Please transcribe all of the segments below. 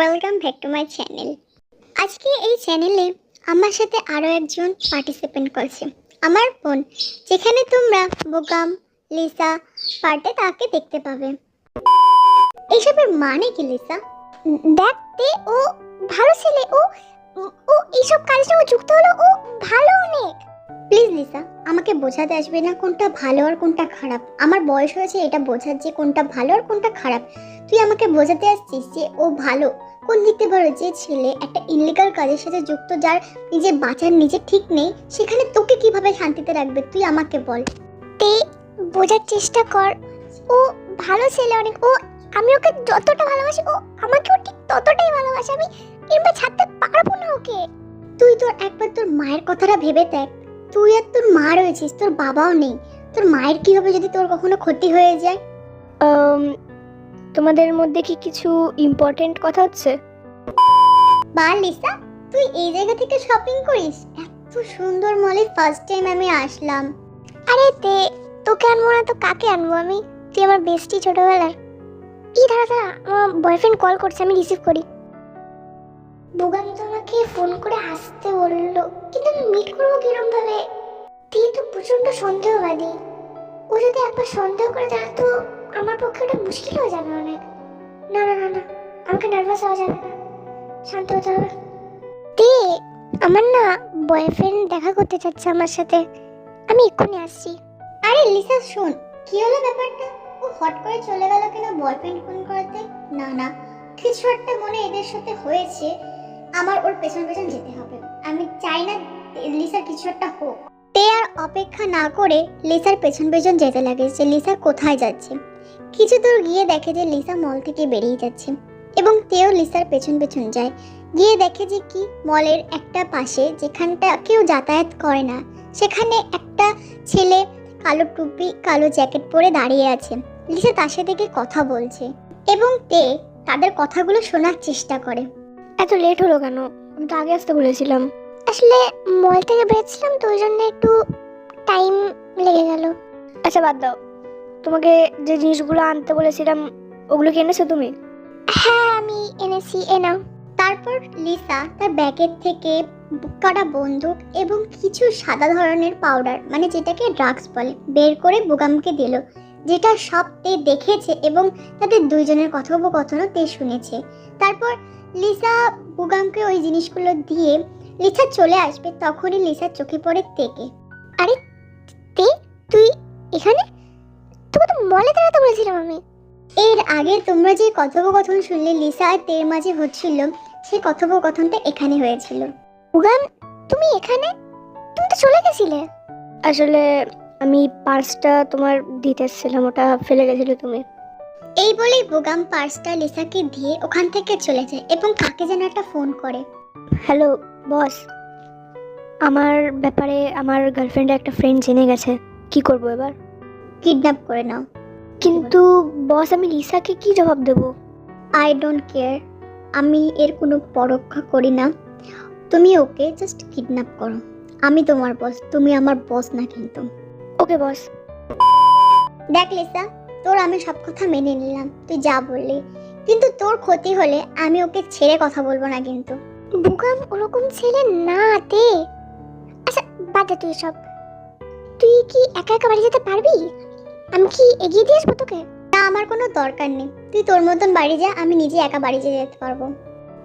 Welcome back to my channel আজকে এই চ্যানেলে আমার সাথে আরও একজন পার্টিসিপেন্ট করছে। আমার বোন, যেখানে তোমরা বোকাম, লিসা, পার্টে তাকে দেখতে পাবে। এইসবের মানে কি, লিসা? দেখতে ও ভালো ছেলে ও ও, এইসব কাজের সঙ্গে যুক্ত হলো ও ভালো অনেক। প্লিজ লিসা আমাকে বোঝাতে আসবে না কোনটা ভালো আর কোনটা খারাপ। আমার বয়স হয়েছে এটা বোঝার যে কোনটা ভালো আর কোনটা খারাপ। তুই আমাকে বোঝাতে আসছিস যে ও ভালো। কোন দিকতে ভালো যে ছেলে একটা ইনলিগাল কাজের সাথে যুক্ত যার নিজের বাঁচার নিজে ঠিক নেই সেখানে তোকে কীভাবে শান্তিতে রাখবে? তুই আমাকে বল। তে বোঝার চেষ্টা কর। ও ভালো ছেলে অনেক। ও আমি ওকে যতটা ভালোবাসি ও আমাকেও ঠিক ততটাই ভালোবাসে। আমি কিংবা ছাড়তে পারব না ওকে। তুই তোর একবার তোর মায়ের কথাটা ভেবে দেখ। তুই আর তোর মা রয়েছিস তোর বাবাও নেই। তোর মায়ের কি হবে যদি তোর কখনো ক্ষতি হয়ে যায়? তোমাদের মধ্যে কি কিছু ইম্পর্টেন্ট কথা হচ্ছে? বা লিসা তুই এই জায়গা থেকে শপিং করিস? এত সুন্দর মলে ফার্স্ট টাইম আমি আসলাম। আরে তে তোকে আনব না তো কাকে আনব আমি? তুই আমার বেস্টি ছোটবেলার। এই দাঁড়া দাঁড়া আমার বয়ফ্রেন্ড কল করছে আমি রিসিভ করি। বুগান আমাকে ফোন করে আসতে বলল, কিন্তু আমি মিট করব কিরম ভাবে তুই তো প্রচণ্ড সন্দেহবাদী। ও যদি একবার সন্দেহ করে তাহলে তো আমার পক্ষে ওটা মুশকিল হয়ে যাবে অনেক। না না না না, আমাকে নার্ভাস হওয়া যাবে না। শান্ত হতে হবে। তে, আমার না বয়ফ্রেন্ড দেখা করতে চাচ্ছে আমার সাথে। আমি এক্ষুনি আসছি। আরে লিসা, শোন, কি হলো ব্যাপারটা? ও হট করে চলে গেল কিনা বয়ফ্রেন্ড ফোন করতে? না না, কিছু একটা মনে এদের সাথে হয়েছে। আমার ওর পেছন পেছন যেতে হবে। আমি চাই না লিসার কিছু একটা হোক। তে আর অপেক্ষা না করে লিসার পেছন পেছন যেতে লাগে যে লিসা কোথায় যাচ্ছে। কিছু দূর গিয়ে দেখে যে লিসা মল থেকে বেরিয়ে যাচ্ছে এবং তেও লিসার পেছন পেছন যায়। গিয়ে দেখে যে কি মলের একটা পাশে যেখানটা কেউ যাতায়াত করে না, সেখানে একটা ছেলে কালো টুপি, কালো জ্যাকেট পরে দাঁড়িয়ে আছে। লিসা তার সাথে কথা বলছে এবং তে তাদের কথাগুলো শোনার চেষ্টা করে। এত লেট হলো কেন? আমি তো আগে আসতে বলেছিলাম। আসলে মল থেকে বেরোচ্ছিলাম তো ওই জন্য একটু টাইম লেগে গেল। আচ্ছা বাদ দাও। তোমাকে যে জিনিসগুলো আনতে বলেছিলাম ওগুলো কি এনেছো তুমি? হ্যাঁ আমি এনেছি এনাও। তারপর লিসা তার ব্যাগের থেকে কাটা বন্দুক এবং কিছু সাদা ধরনের পাউডার মানে যেটাকে ড্রাগস বলে বের করে বুগামকে দিল। যেটা তে দেখেছে এবং তাদের দুইজনের কথোপকথনও তে শুনেছে। তারপর লিসা বুগামকে ওই জিনিসগুলো দিয়ে লিসা চলে আসবে তখনই লিসার চোখে পড়ে তেকে। আরে, তে, তুই এখানে? তোকে তো মলে দাঁড়াতে বলেছিলাম আমি। এর আগে তোমরা যে কথোপকথন শুনলে লিসা আর তের মাঝে হচ্ছিল সেই কথোপকথনটা এখানে হয়েছিল। উগান তুমি এখানে? তুমি তো চলে গেছিলে। আসলে আমি পার্সটা তোমার দিতে এসেছিলাম ওটা ফেলে গেছিলে তুমি। এই বলেই বুগাম পার্সটা লিসাকে দিয়ে ওখান থেকে চলে যায় এবং কাকে যেন একটা ফোন করে। Hello boss. আমার ব্যাপারে আমার গার্লফ্রেন্ডের একটা ফ্রেন্ড জেনে গেছে। কি করব এবার? কিডন্যাপ করে নাও। কিন্তু বস আমি লিসাকে কি জবাব দেবো? I don't care. আমি এর কোনো পরক্ষা করি না। তুমি ওকে জাস্ট কিডন্যাপ করো। আমি তোমার বস তুমি আমার বস না কিন্তু। ওকে বস। দেখ লিসা তোর আমি সব কথা মেনে নিলাম তুই যা বললি। কিন্তু তোর ক্ষতি হলে আমি ওকে ছেড়ে কথা বলব না কিন্তু। বুকাম ওরকম ছেলে না তে আচ্ছা বাদ দে তুই সব। তুই কি একা একা বাড়ি যেতে পারবি? আমি কি এগিয়ে দিয়ে আসব তোকে? না আমার কোনো দরকার নেই। তুই তোর মতন বাড়ি যা আমি নিজে একা বাড়ি যেতে যেতে পারব।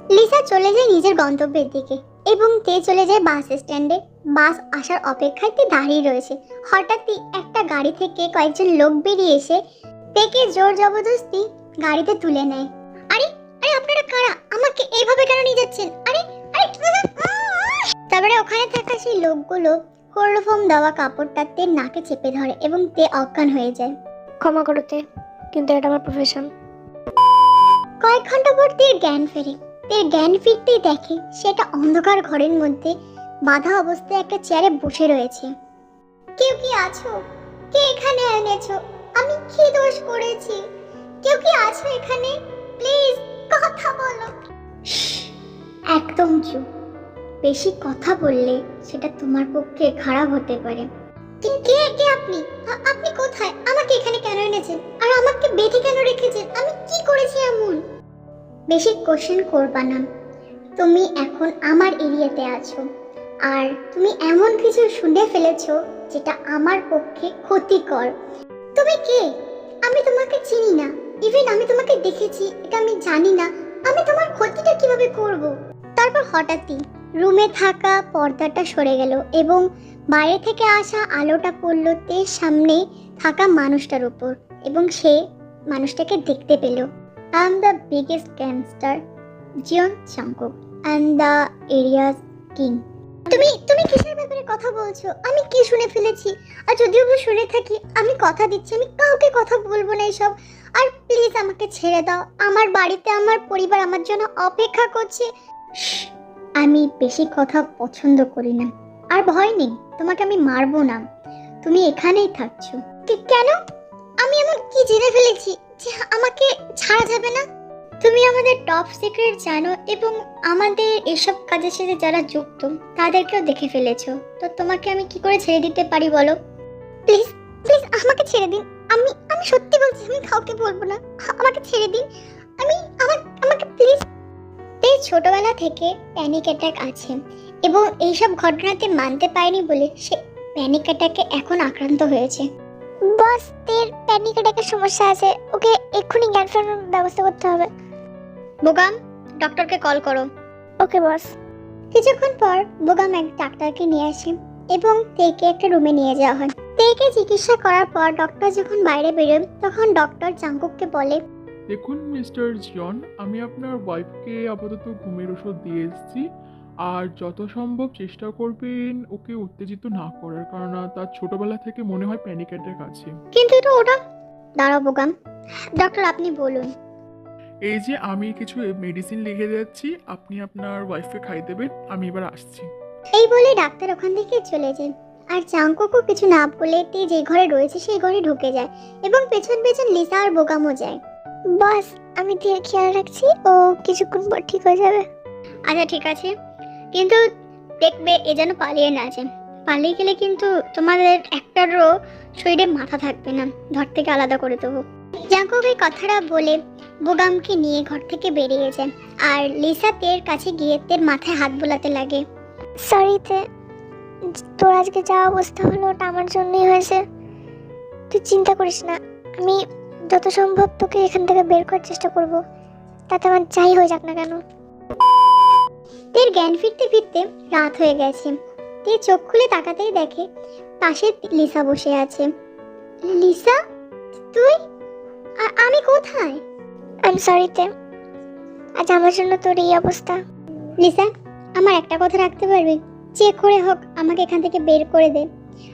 লিসা চলে যায় নিজের গন্তব্যের দিকে। এবং তে চলে যায় বাস স্ট্যান্ডে। বাস আসার অপেক্ষায় তে দাঁড়িয়ে রয়েছে। হঠাৎই একটা গাড়ি থেকে কয়েকজন লোক বেরিয়ে এসে তেকে জোর জবরদস্তি গাড়িতে তুলে নেয়। আরে আরে আপনারা কারা? আমাকে এইভাবে কেন নিয়ে যাচ্ছেন? আরে আরে তারপরে ওখানে থাকা সেই লোকগুলো ক্লোরোফর্ম দেওয়া কাপড়টা তে নাকে চেপে ধরে এবং তে অজ্ঞান হয়ে যায়। ক্ষমা করতে কিন্তু এটা আমার প্রফেশন কয়েক ঘণ্টা পর তের জ্ঞান ফেরে। তের জ্ঞান ফিরতেই দেখে সেটা অন্ধকার ঘরের মধ্যে বাধা অবস্থায় একটা চেয়ারে বসে রয়েছে। কেউ কি আছো? কে এখানে এনেছো? আমি কি দোষ করেছি? কেউ কি আছো এখানে? প্লিজ, কথা বলো। একদম চুপ। বেশি কথা বললে সেটা তোমার পক্ষে খারাপ হতে পারে। কে কে আপনি? আপনি কোথায়? আমাকে এখানে কেন এনেছেন? আর আমাকে বেঁধে কেন রেখেছেন? আমি কি করেছি এমন? বেশি কোশ্চেন করবা না। তুমি এখন আমার এরিয়াতে আছো। আর তুমি এমন কিছু শুনে ফেলেছো যেটা আমার পক্ষে ক্ষতিকর। তুমি কে? আমি তোমাকে চিনি না। ইভেন আমি তোমাকে দেখেছি, এটা আমি জানি না। আমি তোমার ক্ষতিটা কীভাবে করব? তারপর হঠাৎই রুমে থাকা পর্দাটা সরে গেল এবং বাইরে থেকে আসা আলোটা পড়ল তের সামনে থাকা মানুষটার উপর এবং সে মানুষটাকে দেখতে পেল। এম দ্য বিগেস্ট গ্যাংস্টার জিয়ন চাঙ্কুক অ্যান্ড দ্য এরিয়াস কিং তুমি তুমি কিসের ব্যাপারে কথা বলছো? আমি কি শুনে ফেলেছি? আর যদিও বা শুনে থাকি, আমি কথা দিচ্ছি, আমি কাউকে কথা বলব না এসব। আর প্লিজ আমাকে ছেড়ে দাও। আমার বাড়িতে, আমার পরিবার আমার জন্য অপেক্ষা করছে। আমি বেশি কথা পছন্দ করি না। আর ভয় নেই, তোমাকে আমি মারবো না। তুমি এখানেই থাকছো। কেন? আমি এমন কি জেনে ফেলেছি? যে আমাকে ছাড়া যাবে না? তুমি আমাদের টপ সিক্রেট জানো এবং আমাদের এসব কাজের সাথে যারা যুক্ত, তাদেরকেও দেখে ফেলেছো। তো তোমাকে আমি কি করে ছেড়ে দিতে পারি বলো? প্লিজ প্লিজ আমাকে ছেড়ে দিন। আমি আমি সত্যি বলছি, আমি কাউকে বলব না। আমাকে ছেড়ে দিন। আমি, আমার, আমাকে প্লিজ এই ছোটবেলা থেকে প্যানিক অ্যাটাক আছে এবং এইসব ঘটনাতে মানতে পারেনি বলে সে প্যানিক অ্যাটাকে এখন আক্রান্ত হয়েছে। বস তের প্যানিক অ্যাটাকের সমস্যা আছে। ওকে এক্ষুনি জ্ঞান ফেরানোর ব্যবস্থা করতে হবে। বোগাম ডক্টরকে কল করো। ওকে বস। কিছুক্ষণ পর বোগাম এক ডাক্তারকে নিয়ে আসে এবং তেকে একটা রুমে নিয়ে যাওয়া হয়। তেকে চিকিৎসা করার পর ডক্টর যখন বাইরে বেরোয় তখন ডক্টর জাঙ্কুককে বলে দেখুন মিস্টার জিয়ন আমি আপনার ওয়াইফকে আপাতত ঘুমের ওষুধ দিয়ে এসেছি। আর যত সম্ভব চেষ্টা করবেন ওকে উত্তেজিত না করার কারণ তার ছোটবেলা থেকে মনে হয় প্যানিক অ্যাটাক আছে। কিন্তু এটা ওটা দাঁড়াও বোগাম ডক্টর আপনি বলুন। এই যে আমি কিছু মেডিসিন লিখে যাচ্ছি আপনি আপনার ওয়াইফকে খাই দেবেন আমি এবার আসছি। এই বলে ডাক্তার ওখান থেকে চলে যান আর চাঙ্কুকও কিছু না বলে তে যে ঘরে রয়েছে সেই ঘরে ঢুকে যায় এবং পেছন পেছন লিসা আর বোগামও যায়। বস আমি দিয়ে খেয়াল রাখছি ও কিছুক্ষণ পর ঠিক হয়ে যাবে। আচ্ছা ঠিক আছে। কিন্তু দেখবে এ যেন পালিয়ে না যায়। পালিয়ে গেলে কিন্তু তোমাদের একটারও শরীরে মাথা থাকবে না। ঘর থেকে আলাদা করে দেবো। জাঙ্কুক এই কথাটা বলে বোগামকে নিয়ে ঘর থেকে বেরিয়ে যায়। আর লিসা তের কাছে গিয়ে তের মাথায় হাত বোলাতে লাগে। সরিতে তোর আজকে যা অবস্থা হলো ওটা আমার জন্যই হয়েছে। তুই চিন্তা করিস না, আমি যত সম্ভব তোকে এখান থেকে বের করার চেষ্টা করব। তাতে আমার যাই হয়ে যাক না কেন। তের জ্ঞান ফিরতে ফিরতে রাত হয়ে গেছে। তে চোখ খুলে তাকাতেই দেখে পাশে লিসা বসে আছে। লিসা তুই? আমি কোথায়? আই সরিতে আজ আমার জন্য তোর এই অবস্থা। লিসা আমার একটা কথা রাখতে পারবি? যে করে হোক আমাকে এখান থেকে বের করে দে।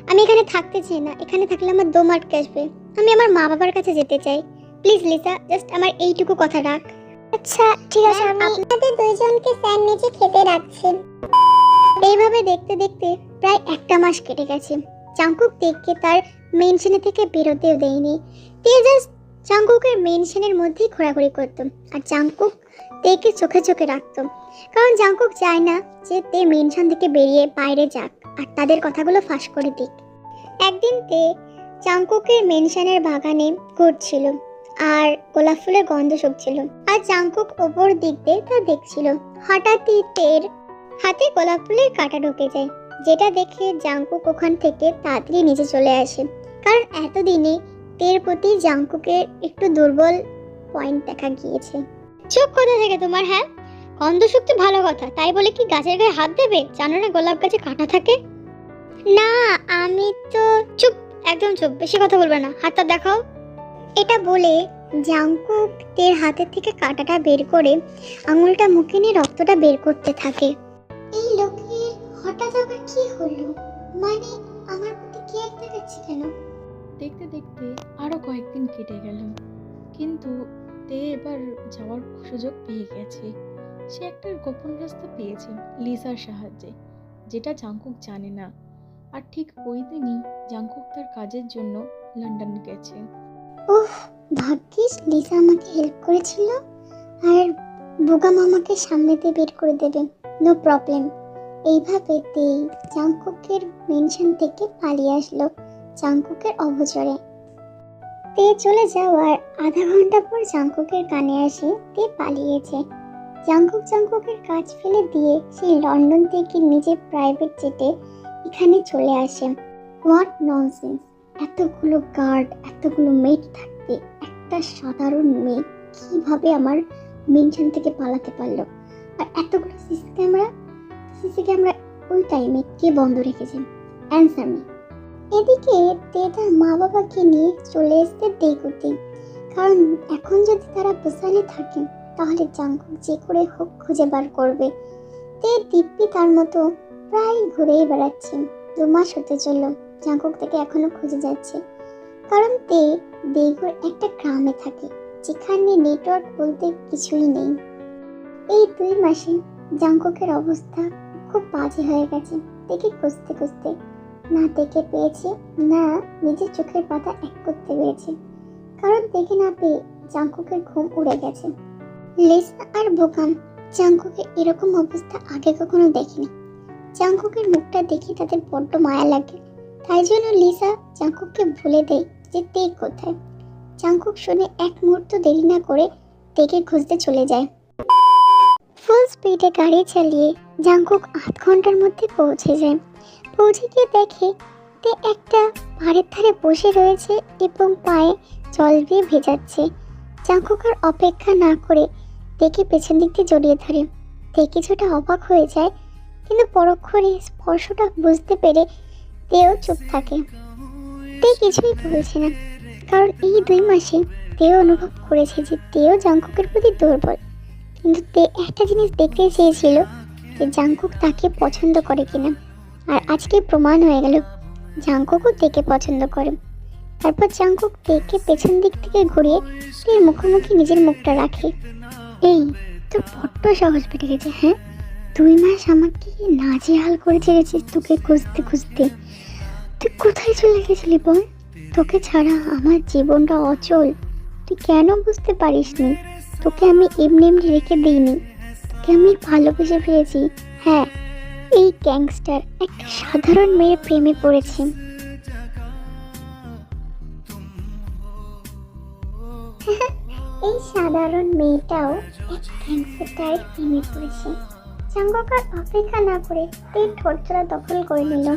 আমি এখানে থাকতে চাই না। এখানে থাকলে আমার দম আটকে আসবে। আমি আমার মা বাবার কাছে যেতে চাই। প্লিজ লিসা জাস্ট আমার এইটুকু কথা রাখ। আচ্ছা ঠিক আছে আমি আপনাদের দুইজনকে স্যার নিচে খেতে রাখছেন এইভাবে দেখতে দেখতে প্রায় একটা মাস কেটে গেছে। চাঙ্কুক তেককে তার মেনশনে থেকে বেরোতেও দেয়নি। তে জাস্ট চাঙ্কুকের মেনশনের মধ্যেই ঘোরাঘুরি করতো আর চাঙ্কুক তেকে চোখে চোখে রাখতো। কারণ জাঙ্কুক চায় না যে তে মেনশন থেকে বেরিয়ে বাইরে যাক আর তাদের কথাগুলো ফাঁস করে দিক। একদিন তে চাঙ্কুকের মেনশনের বাগানে ঘুরছিল। আর গোলাপ ফুলের গন্ধ শুকছিল। আর জাঙ্কুক ওপর দিক দিয়ে তা দেখছিল। হঠাৎই তের হাতে গোলাপ ফুলের কাঁটা ঢুকে যায়, যেটা দেখে জাঙ্কুক ওখান থেকে তাড়াতাড়ি নিচে চলে আসে। কারণ এতদিনে তের প্রতি জাঙ্কুকের একটু দুর্বল পয়েন্ট দেখা গিয়েছে। চোখ কোথা থেকে তোমার হ্যাঁ? গন্ধ শুকতে ভালো কথা, তাই বলে কি গাছের গায়ে হাত দেবে? জানো না গোলাপ গাছে কাঁটা থাকে? না, আমি তো চুপ, একদম চুপ, বেশি কথা বলবে না। হাতটা দেখাও। এটা বলে জাংকুক তের হাতের থেকে কাঁটাটা বের করে আঙুলটা মুখে নিয়ে রক্তটা বের করতে থাকে। এই লোকের হঠাৎ আবার কি হলো? মানে আমার প্রতি কেয়ার দেখাচ্ছে কেন? দেখতে দেখতে আরও কয়েকদিন কেটে গেল। কিন্তু তে এবার যাওয়ার সুযোগ পেয়ে গেছে। সে একটা গোপন রাস্তা পেয়েছে লিসার সাহায্যে যেটা জাংকুক জানে না। আর ঠিক ওই দিনই জাংকুক তার কাজের জন্য লন্ডন গেছে। উফ ভাগ্যিস লিসা আমাকে হেল্প করেছিল আর বোগাম আমাকে সামনেতে বের করে দেবে। নো প্রবলেম এইভাবে তেই জাংকুকের মেনশন থেকে পালিয়ে আসলো জাংকুকের অবচরে। তে চলে যাওয়ার আধা ঘণ্টা পর জাঙ্কুকের কানে আসে, তে পালিয়েছে। জাঙ্কুক জাঙ্কুকের কাজ ফেলে দিয়ে সেই লন্ডন থেকে নিজের প্রাইভেট জেটে এখানে চলে আসে। হোয়াট ননসেন্স এতগুলো গার্ড এতগুলো মেট থাকতে একটা সাধারণ মেয়ে কীভাবে আমার মেনশন থেকে পালাতে পারল? আর এতগুলো সিসি ক্যামেরা সিসি ক্যামেরা ওই টাইমে কে বন্ধ রেখেছেন? অ্যান্সার মি এদিকে তার মা বাবাকে নিয়ে চলে এসতে দেগুতে কারণ এখন যদি তারা বসালে থাকেন, তাহলে জাঙ্কুক যে করে হোক খুঁজে বার করবে। তে দিব্যি তার মতো প্রায় ঘুরেই বেড়াচ্ছেন। দু মাস হতে চলল। জাঙ্কুক থেকে এখনও খুঁজে যাচ্ছে। কারণ তে দেগুর একটা গ্রামে থাকে, যেখানে নেটওয়ার্ক বলতে কিছুই নেই। এই দুই মাসে জাঙ্কুকের অবস্থা খুব বাজে হয়ে গেছে। দেখে খুঁজতে খুঁজতে না দেখে পেয়েছে, না নিজের চোখের পাতা এক করতে পেরেছে। কারণ দেখে না পেয়ে জাঙ্কুকের ঘুম উড়ে গেছে। লিসা আর বোকাম জাঙ্কুকের এরকম অবস্থা আগে কখনো দেখিনি। জাঙ্কুকের মুখটা দেখে তাদের বড্ড মায়া লাগে। তাই জন্য লিসা জাঙ্কুককে ভুলে দেয় যে তে কোথায়। জাঙ্কুক শুনে এক মুহূর্ত দেরি না করে তেকে খুঁজতে চলে যায়। ফুল স্পিডে গাড়ি চালিয়ে জাঙ্কুক আধ ঘণ্টার মধ্যে পৌঁছে যায়। পৌঁছে গিয়ে দেখে তে একটা পাহাড়ের ধারে বসে রয়েছে এবং পায়ে জল দিয়ে ভেজাচ্ছে। জাঙ্কুক আর অপেক্ষা না করে দেখে পেছন দিক দিয়ে জড়িয়ে ধরে। তে কিছুটা অবাক হয়ে যায়, কিন্তু পরক্ষণে স্পর্শটা বুঝতে পেরে তেও চুপ থাকে। তে কিছুই বলছে না। কারণ এই দুই মাসে তেও অনুভব করেছে যে তেও জাঙ্কুকের প্রতি দুর্বল। কিন্তু তে একটা জিনিস দেখতে চেয়েছিল যে জাঙ্কুক তাকে পছন্দ করে কিনা। আর আজকে প্রমাণ হয়ে গেল জাঙ্কুকও তেকে পছন্দ করে। তারপর জাঙ্কুক তেকে পেছন দিক থেকে ঘুরিয়ে তের মুখোমুখি নিজের মুখটা রাখে। এই, তো বড্ড সহজ বেড়ে গেছে হ্যাঁ? দুই মাস আমাকে নাজেহাল করে ছেড়েছিস তোকে খুঁজতে খুঁজতে। তুই কোথায় চলে গেছিলি বল? তোকে ছাড়া আমার জীবনটা অচল। তুই কেন বুঝতে পারিসনি? তোকে আমি এমনি এমনি রেখে দিইনি। তোকে আমি ভালোবেসে ফেলেছি। হ্যাঁ এই গ্যাংস্টার একটা সাধারণ মেয়ের প্রেমে পড়েছে। এই সাধারণ মেয়েটাও এক প্রেমে পড়েছে। চাঙ্গকার অপেক্ষা না করে তীর ঠোঁটচড়া দখল করে নিল।